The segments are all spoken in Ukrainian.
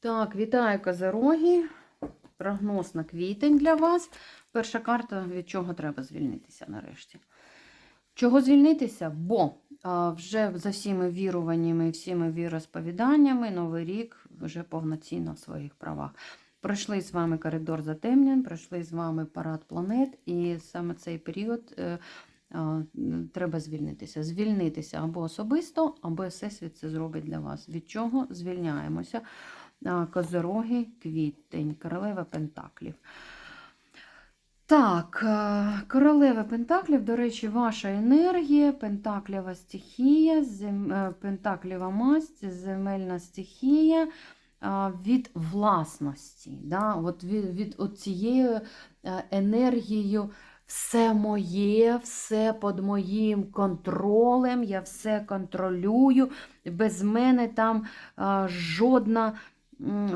Так, вітаю козороги. Прогноз на квітень для вас. Перша карта, від чого треба звільнитися нарешті. Чого звільнитися? Бо а, вже за всіми віруваннями всіми віросповіданнями Новий рік вже повноцінно в своїх правах. Пройшли з вами коридор затемнень, пройшли з вами парад планет, і саме цей період е, треба звільнитися. Звільнитися або особисто, або Всесвіт це зробить для вас. Від чого звільняємося? Козороги, квітень, королева Пентаклів. Так, е, королева Пентаклів, до речі, ваша енергія, пентаклєва стихія, зем... е, пентаклєва масть, земельна стихія від власності. Да? От від, від от цією е, енергією все моє, все під моїм контролем, я все контролюю, без мене там жодна.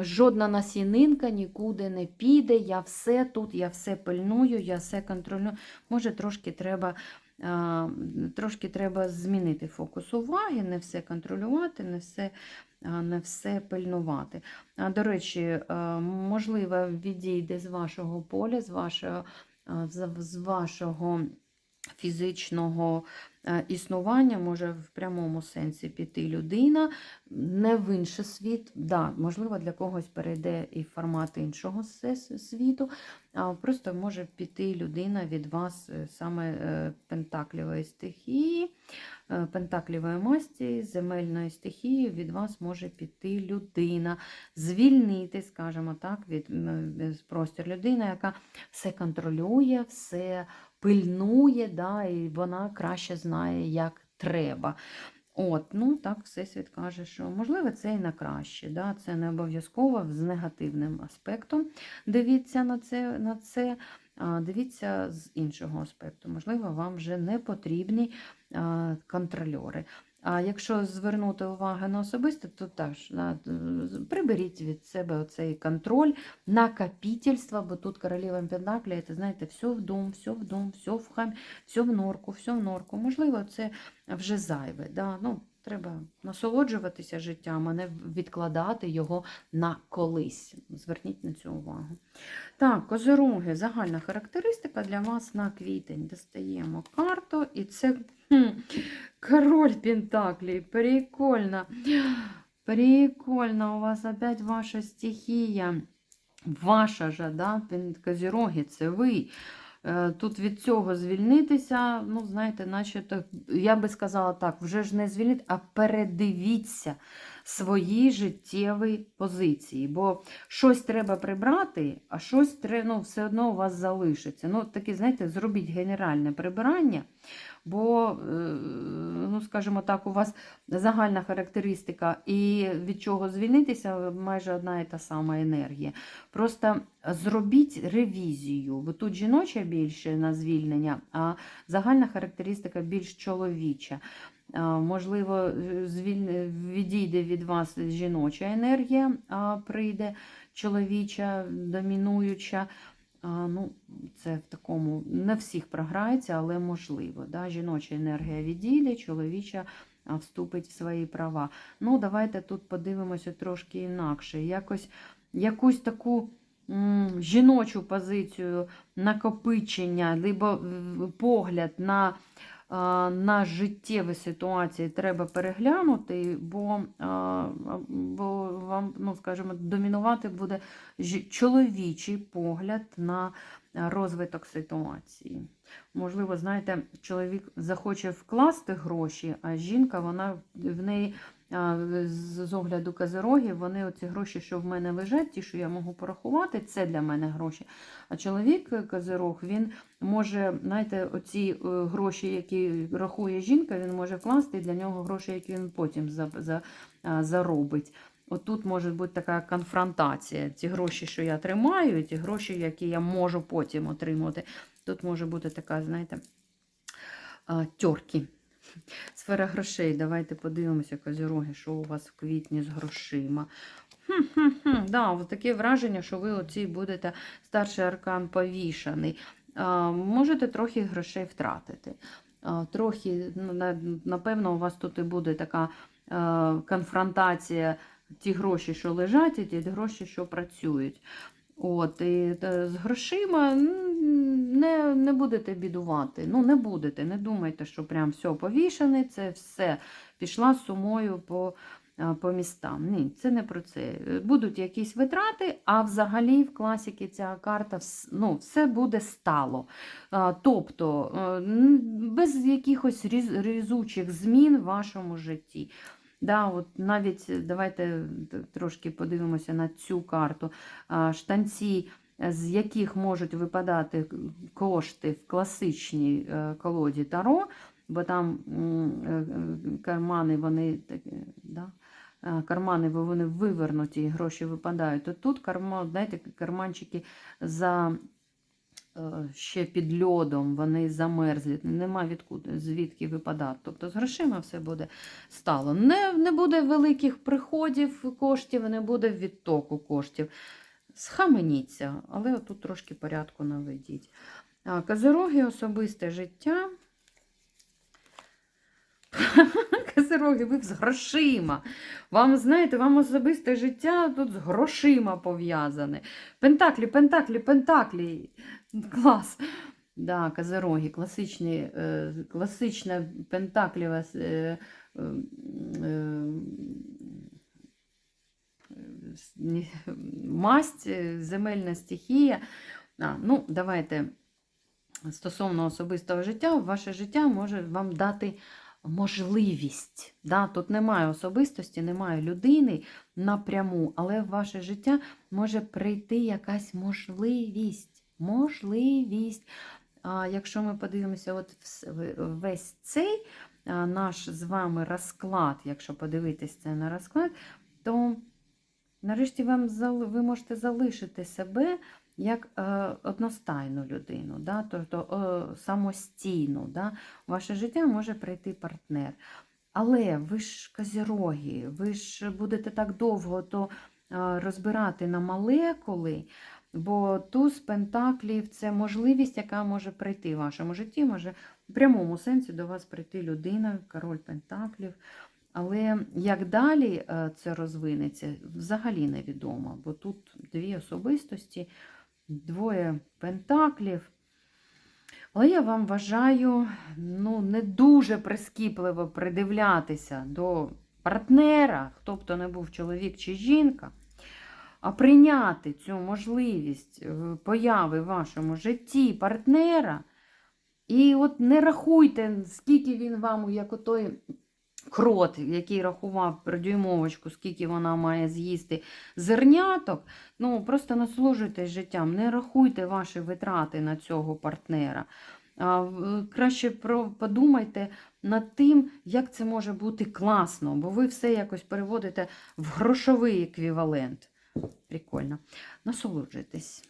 Жодна насінинка нікуди не піде. Я все тут, я все пильную, я все контролюю. Може, трошки треба, трошки треба змінити фокус уваги, не все контролювати, не все, не все пильнувати. До речі, можливо, відійде з вашого поля, з вашого, з вашого фізичного е, існування може в прямому сенсі піти людина не в інший світ. Да, можливо, для когось перейде і формат іншого світу, а просто може піти людина від вас е, саме е, пентаклівої стихії, пентаклівої масті, земельної стихії, від вас може піти людина, звільнити, скажімо так, від простір людина, яка все контролює, все пильнує, да, і вона краще знає, як треба. От, ну так, Всесвіт каже, що можливо це і на краще. Да? Це не обов'язково з негативним аспектом. Дивіться на це, на це. а Дивіться з іншого аспекту. Можливо, вам вже не потрібні контрольори. А якщо звернути увагу на особисте, то теж да, приберіть від себе оцей контроль, накопительство, бо тут королева Пентаклі, це знаєте, все в дом, все в дом, все в хам, все в норку, все в норку. Можливо, це вже зайве. Да? Ну, треба насолоджуватися життям, а не відкладати його на колись. Зверніть на це увагу. Так, козороги, загальна характеристика для вас на квітень. Достаємо карту, і це хм, король Пентаклей. Прикольно. Прикольно, у вас опять ваша стихія. Ваша же, да, козіроги, це ви. Е, Тут від цього звільнитися, ну, знаєте, наче я би сказала так, вже ж не звільнити, а передивіться свої життєві позиції. Бо щось треба прибрати, а щось ну, все одно у вас залишиться. Ну, таке, знаєте, зробіть генеральне прибирання, бо, е, ну, скажімо так, у вас загальна характеристика і від чого звільнитися майже одна і та сама енергія. Просто зробіть ревізію, бо тут жіноча більше на звільнення, а загальна характеристика більш чоловіча. А, Можливо, відійде від вас жіноча енергія, а прийде чоловіча, домінуюча. Ну, це в такому не всіх програється, але можливо. Да? Жіноча енергія відійде, чоловіча вступить в свої права. Ну, давайте тут подивимося трошки інакше. Якось якусь таку жіночу позицію накопичення, либо е, погляд на, на життєві ситуації треба переглянути, бо, бо вам, ну, скажімо, домінувати буде чоловічий погляд на розвиток ситуації. Можливо, знаєте, чоловік захоче вкласти гроші, а жінка, вона в неї з огляду козирогів, вони оці гроші, що в мене лежать, ті, що я можу порахувати, це для мене гроші. А чоловік е, козирог, він може, знаєте, оці е, гроші, які рахує жінка, він може вкласти для нього гроші, які він потім заробить. Отут може бути така конфронтація. Ті гроші, що я тримаю, і ті гроші, які я можу потім отримати. Тут може бути така, знаєте, тьорки. Сфера грошей. Давайте подивимося, козіроги, що у вас в квітні з грошима. Да, таке враження, що ви оці будете старший аркан повішаний. А, можете трохи грошей втратити. А, трохи, ну, напевно, у вас тут і буде така е, конфронтація ті гроші, що лежать, і ті гроші, що працюють. От, і е, з грошима не, не будете бідувати. Ну, не будете. Не думайте, що прям все повішане, це все пішла сумою по, е, по містам. Ні, це не про це. Е, Будуть якісь витрати, а взагалі в класіки ця карта ну, все буде стало. Тобто без якихось різучих змін в вашому житті. Да, от навіть е, давайте трошки подивимося на цю карту. Штанці, е, з яких можуть випадати кошти в класичній е, колоді Таро, бо там е, е, кармани, вони да? е, кармани бо вони вивернуті, і гроші випадають. То тут карма, знаєте, карманчики за е, ще під льодом, вони замерзлі, нема відкуди, звідки випадати. Тобто з грошима все буде стало. Не, не буде великих приходів коштів, не буде відтоку коштів. Схаменіться, але тут трошки порядку наведіть. Козироги особисте життя. Козироги, ви з грошима. Вам, знаєте, вам особисте життя тут з грошима пов'язане. Пентаклі, пентаклі, пентаклі. Клас. Да, козироги, класичні, е, класична пентакліва е, е, масть, земельна стихія. А, ну, давайте стосовно особистого життя, ваше життя може вам дати можливість. Да? Тут немає особистості, немає людини напряму, але в ваше життя може прийти якась можливість. Можливість. А якщо ми подивимося, от весь цей наш з вами розклад, якщо подивитись це на розклад, то нарешті вам ви можете залишити себе як е, одностайну людину, да? тобто е, самостійну. Да? У ваше життя може прийти партнер. Але ви ж козіроги, ви ж будете так довго то е, розбирати на молекули, бо туз пентаклів це можливість, яка може прийти в вашому житті, може в прямому сенсі до вас прийти людина, король пентаклів. Але як далі е, це розвинеться, взагалі невідомо, бо тут дві особистості, двоє пентаклів. Але я вам вважаю ну, не дуже прискіпливо придивлятися до партнера, хто б то не був чоловік чи жінка, а прийняти цю можливість е, появи в вашому житті партнера. І от не рахуйте, скільки він вам, як отой крот, який рахував про дюймовочку, скільки вона має з'їсти зерняток. Ну, просто насолоджуйтесь життям, не рахуйте ваші витрати на цього партнера. А, Краще подумайте над тим, як це може бути класно, бо ви все якось переводите в грошовий еквівалент. Прикольно. Насолоджуйтесь.